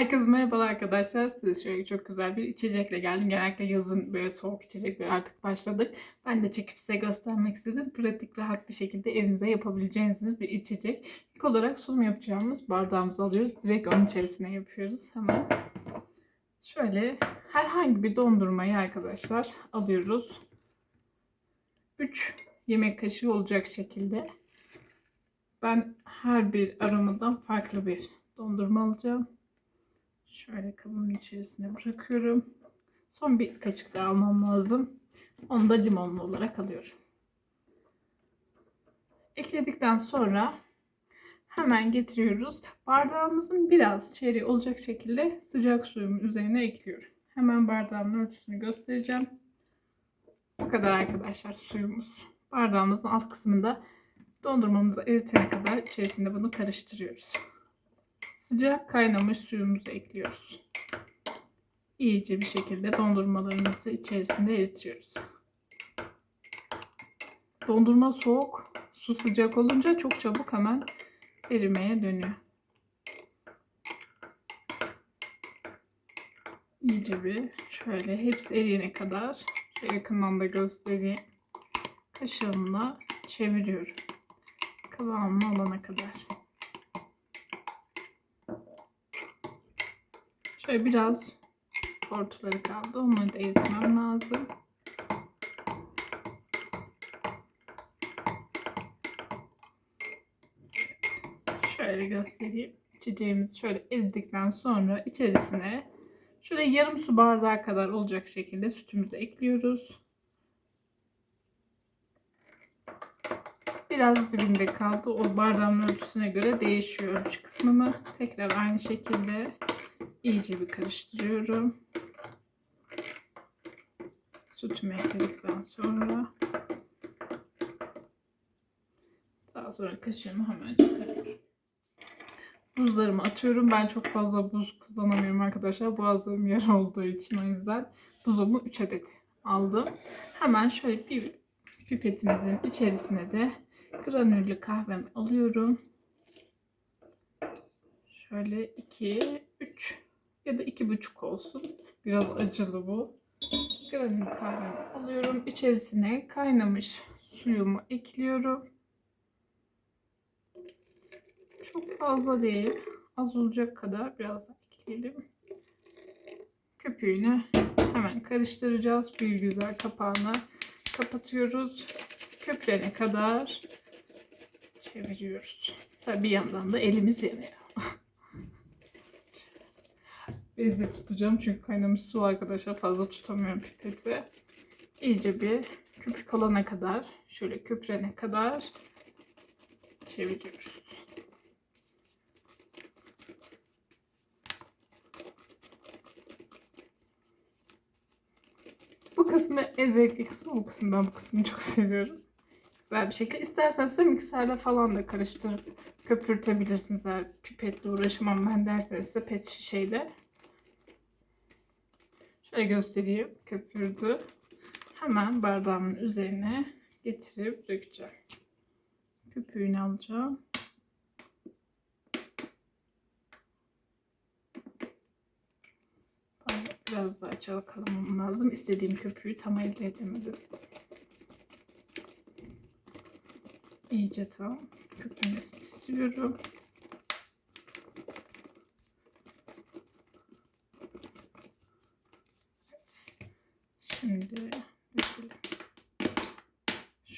Herkese merhabalar arkadaşlar. Size şöyle çok güzel bir içecekle geldim. Genellikle yazın böyle soğuk içecekler artık başladık. Ben de çekip size göstermek istedim. Pratik, rahat bir şekilde evinize yapabileceğiniz bir içecek. İlk olarak sunum yapacağımız bardağımızı alıyoruz. Direkt onun içerisine yapıyoruz. Hemen şöyle herhangi bir dondurmayı arkadaşlar alıyoruz. 3 yemek kaşığı olacak şekilde. Ben her bir aromadan farklı bir dondurma alacağım. Şöyle kabın içerisine bırakıyorum. Son bir kaşık daha almam lazım. Onu da limonlu olarak alıyorum. Ekledikten sonra hemen getiriyoruz. Bardağımızın biraz çeyreği olacak şekilde sıcak suyumun üzerine ekliyorum. Hemen bardağımın ölçüsünü göstereceğim. Bu kadar arkadaşlar suyumuz. Bardağımızın alt kısmında dondurmamızı eritene kadar içerisinde bunu karıştırıyoruz. Sıcak kaynamış suyumuzu ekliyoruz. İyice bir şekilde dondurmalarımızı içerisinde eritiyoruz. Dondurma soğuk, su sıcak olunca çok çabuk hemen erimeye dönüyor. İyice bir şöyle hepsi eriyene kadar yakından da göstereyim. Kaşığımla çeviriyorum. Kıvamını alana kadar. Şöyle biraz tortuları kaldı. Onları da eritmem lazım. Şöyle göstereyim. İçeceğimizi şöyle eridikten sonra içerisine şöyle yarım su bardağı kadar olacak şekilde sütümüzü ekliyoruz. Biraz dibinde kaldı. O bardağın ölçüsüne göre değişiyor ölçü kısmını. Tekrar aynı şekilde iyice bir karıştırıyorum. Sütümü ekledikten sonra daha sonra kaşığımı hemen çıkarıyorum. Buzlarımı atıyorum. Ben çok fazla buz kullanamıyorum arkadaşlar. Boğazlarım yara olduğu için o yüzden buzumu 3 adet aldım. Hemen şöyle bir pipetimizin içerisine de granüllü kahvemi alıyorum. Şöyle 2, 3 ya da 2,5 olsun. Biraz acılı bu. Granül kahvemi alıyorum. İçerisine kaynamış suyumu ekliyorum. Çok fazla değil. Az olacak kadar biraz ekleyelim. Köpüğünü hemen karıştıracağız. Bir güzel kapağını kapatıyoruz. Köpürene kadar çeviriyoruz. Tabi bir yandan da elimiz yanıyor. Bezle tutacağım çünkü kaynamış su arkadaşlar fazla tutamıyorum pipeti. İyice bir köpük olana kadar şöyle köpürene kadar çeviriyoruz. Bu kısmı en zevkli kısmı bu kısım. Ben bu kısmını çok seviyorum. Güzel bir şekilde. İsterseniz de mikserle falan da karıştırıp köpürtebilirsiniz. Eğer pipetle uğraşamam ben derseniz ise pet şişeyle. Şöyle göstereyim. Köpürdü. Hemen bardağımın üzerine getirip dökeceğim. Köpüğünü alacağım. Biraz daha çalkalamam lazım. İstediğim köpüğü tam elde edemedim. İyice tam köpürmesini istiyorum.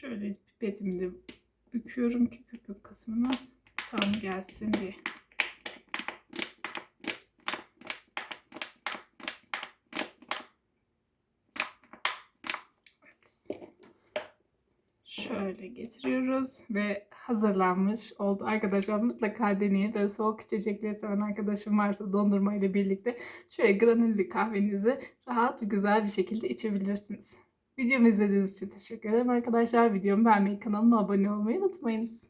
Şöyle pipetimi büküyorum ki köpük kısmına tam gelsin diye. Şöyle getiriyoruz ve hazırlanmış oldu. Arkadaşlar mutlaka deneyin. Böyle soğuk içecekleri seven arkadaşım varsa dondurma ile birlikte şöyle granüllü kahvenizi rahat güzel bir şekilde içebilirsiniz. Videomu izlediğiniz için teşekkür ederim arkadaşlar. Videomu beğenmeyi, kanalıma abone olmayı unutmayınız.